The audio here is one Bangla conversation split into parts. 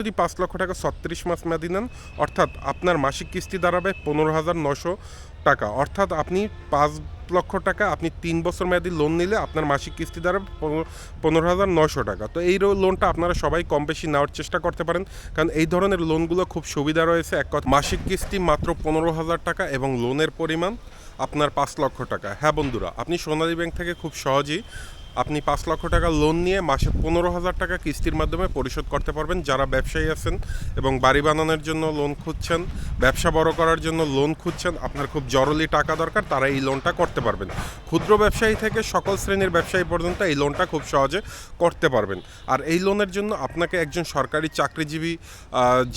যদি পাঁচ লক্ষ টাকা ছত্রিশ মাস মেয়াদি নেন, অর্থাৎ আপনার মাসিক কিস্তি দাঁড়াবে পনেরো হাজার নশো টাকা। অর্থাৎ আপনি পাঁচ লক্ষ টাকা, আপনি তিন বছর মেয়াদি লোন নিলে আপনার মাসিক কিস্তি দাঁড়াবে পনেরো- পনেরো হাজার নশো টাকা। তো এই লোনটা আপনারা সবাই কম বেশি নেওয়ার চেষ্টা করতে পারেন। কারণ এই ধরনের লোনগুলো খুব সুবিধা রয়েছে। এক কথা মাসিক কিস্তি মাত্র পনেরো হাজার টাকা এবং লোনের পরিমাণ আপনার পাঁচ লক্ষ টাকা। হ্যাঁ বন্ধুরা, আপনি সোনালী ব্যাংক থেকে খুব সহজেই আপনি পাঁচ লক্ষ টাকা লোন নিয়ে মাসে পনেরো হাজার টাকা কিস্তির মাধ্যমে পরিশোধ করতে পারবেন। যারা ব্যবসায়ী আছেন এবং বাড়ি বানানোর জন্য লোন খুঁজছেন, ব্যবসা বড় করার জন্য লোন খুঁজছেন, আপনার খুব জরুরি টাকা দরকার, তারা এই লোনটা করতে পারবেন। ক্ষুদ্র ব্যবসায়ী থেকে সকল শ্রেণির ব্যবসায়ী পর্যন্ত এই লোনটা খুব সহজে করতে পারবেন। আর এই লোনের জন্য আপনাকে একজন সরকারি চাকরিজীবী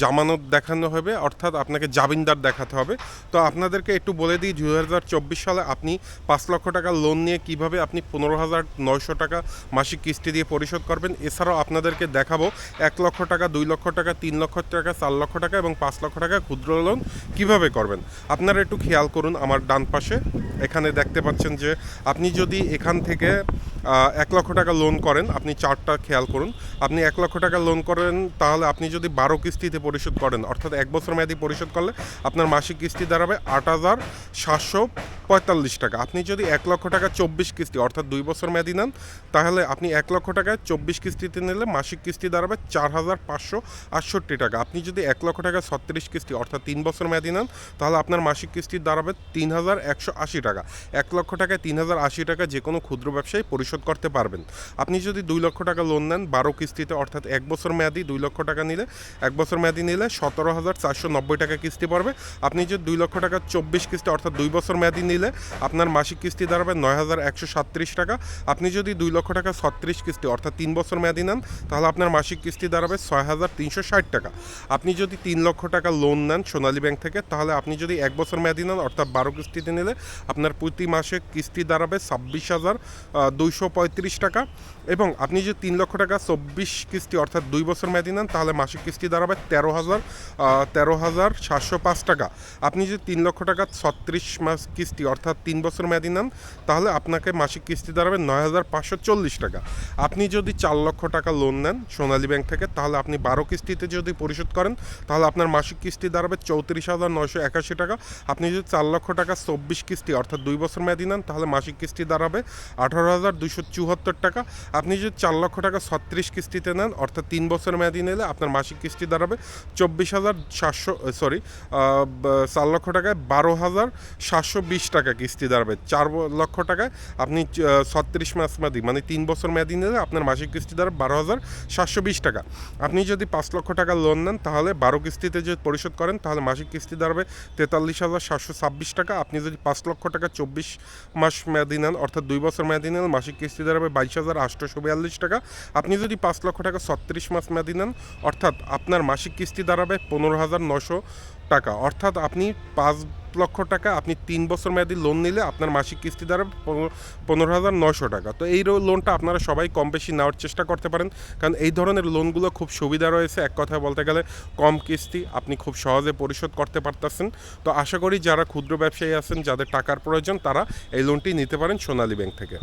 জামানত দেখানো হবে, অর্থাৎ আপনাকে জামিনদার দেখাতে হবে। তো আপনাদেরকে একটু বলে দিই, দুই হাজার চব্বিশ সালে আপনি পাঁচ লক্ষ টাকা লোন নিয়ে কীভাবে আপনি পনেরো হাজার নয়শো টাকা মাসিক কিস্তি দিয়ে পরিশোধ করবেন। এছাড়াও আপনাদেরকে দেখাবো এক লক্ষ টাকা, দুই লক্ষ টাকা, তিন লক্ষ টাকা, চার লক্ষ টাকা এবং পাঁচ লক্ষ টাকা ক্ষুদ্র লোন কীভাবে করবেন? আপনারা একটু খেয়াল করুন আমার ডান পাশে। এখানে দেখতে পাচ্ছেন যে আপনি যদি এখান থেকে এক লক্ষ টাকা লোন করেন, আপনি চারটা খেয়াল করুন। আপনি এক লক্ষ টাকা লোন করেন, তাহলে আপনি যদি বারো কিস্তিতে পরিশোধ করেন, অর্থাৎ এক বছর মেয়াদি পরিশোধ করলে আপনার মাসিক কিস্তি দাঁড়াবে আট হাজার সাতশো পঁয়তাল্লিশ টাকা। আপনি যদি এক লক্ষ টাকা চব্বিশ কিস্তি, অর্থাৎ দুই বছর মেয়াদি নেন, তাহলে আপনি এক লক্ষ টাকায় চব্বিশ কিস্তিতে নিলে মাসিক কিস্তি দাঁড়াবে চার হাজার পাঁচশো আটষট্টি টাকা। আপনি যদি এক লক্ষ টাকা ছত্রিশ কিস্তি, অর্থাৎ তিন বছর মেয়াদি নেন, তাহলে আপনার মাসিক কিস্তি দাঁড়াবে তিন হাজার একশো আশি টাকা। এক লক্ষ টাকায় তিন হাজার আশি টাকা যে কোনো ক্ষুদ্র ব্যবসায়ী পরিশোধ করতে পারবেন। আপনি যদি দুই লক্ষ টাকা লোন নেন, বারো কিস্তিতে, অর্থাৎ এক বছর মেয়াদি, দুই লক্ষ টাকা নিলে, এক বছর মেয়াদি নিলে সতেরো হাজার চারশো নব্বই টাকা কিস্তি পড়বে। আপনি যদি দুই লক্ষ টাকা চব্বিশ কিস্তি, অর্থাৎ দুই বছর মেয়াদি নিলে আপনার মাসিক কিস্তি দাঁড়াবে নয় হাজার একশো সাতত্রিশ টাকা। আপনি যদি দুই লক্ষ টাকা ছত্রিশ কিস্তি, অর্থাৎ তিন বছর মেয়াদি নেন, তাহলে আপনার মাসিক কিস্তি দাঁড়াবে ছয় হাজার তিনশো ষাট টাকা। আপনি যদি তিন লক্ষ টাকা লোন নেন সোনালী ব্যাংক থেকে, তাহলে আপনি যদি এক বছর মেয়াদি নেন, অর্থাৎ বারো কিস্তিতে নিলে আপনার প্রতি মাসে কিস্তি দাঁড়াবে ছাব্বিশ হাজার দুইশো পঁয়ত্রিশ টাকা। এবং আপনি যদি তিন লক্ষ টাকা চব্বিশ কিস্তি, অর্থাৎ দুই বছর মেয়াদি নেন, তাহলে মাসিক কিস্তি দাঁড়াবে তেরো হাজার তেরো হাজার সাতশো পাঁচ টাকা। আপনি যদি তিন লক্ষ টাকা ছত্রিশ মাস কিস্তি অর্থাৎ তিন বছর মেয়াদি নেন, তাহলে আপনাকে মাসিক কিস্তি দাঁড়াবে নয় হাজার পাঁচশো চল্লিশ টাকা। আপনি যদি চার লক্ষ টাকা লোন নেন সোনালী ব্যাংক থেকে, তাহলে আপনি বারো কিস্তিতে যদি পরিশোধ করেন, তাহলে আপনার মাসিক কিস্তি দাঁড়াবে চৌত্রিশ হাজার নয়শো একাশি টাকা। আপনি যদি চার লক্ষ টাকা চব্বিশ কিস্তি অর্থাৎ দুই বছর মেয়াদি নেন, তাহলে মাসিক কিস্তি দাঁড়াবে আঠারো হাজার দুশো চুয়াত্তর টাকা। আপনি যদি চার লক্ষ টাকা ছত্রিশ কিস্তিতে নেন, অর্থাৎ তিন বছর মেয়াদি নিলে আপনার মাসিক কিস্তি দাঁড়াবে চব্বিশ হাজার সাতশো, সরি চার লক্ষ টাকায় বারো হাজার সাতশো বিশ টাকা কিস্তি দাঁড়াবে চার লক্ষ টাকায় আপনি ছত্রিশ মাস মেয়াদি মানে তিন বছর মেয়াদি নিলে আপনার মাসিক কিস্তি দাঁড়াবে বারো হাজার সাতশো বিশ টাকা। আপনি যদি পাঁচ লক্ষ টাকা লোন নেন, তাহলে বারো কিস্তিতে যদি পরিশোধ করেন, তাহলে মাসিক কিস্তি দাঁড়াবে তেতাল্লিশ হাজার সাতশো ছাব্বিশ টাকা। আপনি যদি পাঁচ লক্ষ টাকা চব্বিশ মাস মেয়াদি নেন, অর্থাৎ দুই বছর মেয়াদি নেন, মাসিক কিস্তি দাঁড়াবে বাইশ হাজার আটশোশো বিয়াল্লিশ টাকা। আপনি যদি পাঁচ লক্ষ টাকা ছত্রিশ মাস মেয়াদি নেন, অর্থাৎ আপনার মাসিক কিস্তি দাঁড়াবে পনেরো হাজার নশো টাকা। অর্থাৎ আপনি পাঁচ লক্ষ টাকা, আপনি তিন বছর মেয়াদি লোন নিলে আপনার মাসিক কিস্তি দ্বারা পনেরো- হাজার নশো টাকা। তো এই লোনটা আপনারা সবাই কম বেশি নেওয়ার চেষ্টা করতে পারেন। কারণ এই ধরনের লোনগুলো খুব সুবিধা রয়েছে। এক কথায় বলতে গেলে কম কিস্তি, আপনি খুব সহজে পরিশোধ করতে পারতেছেন। তো আশা করি যারা ক্ষুদ্র ব্যবসায়ী আছেন, যাদের টাকার প্রয়োজন, তারা এই লোনটি নিতে পারেন সোনালী ব্যাংক থেকে।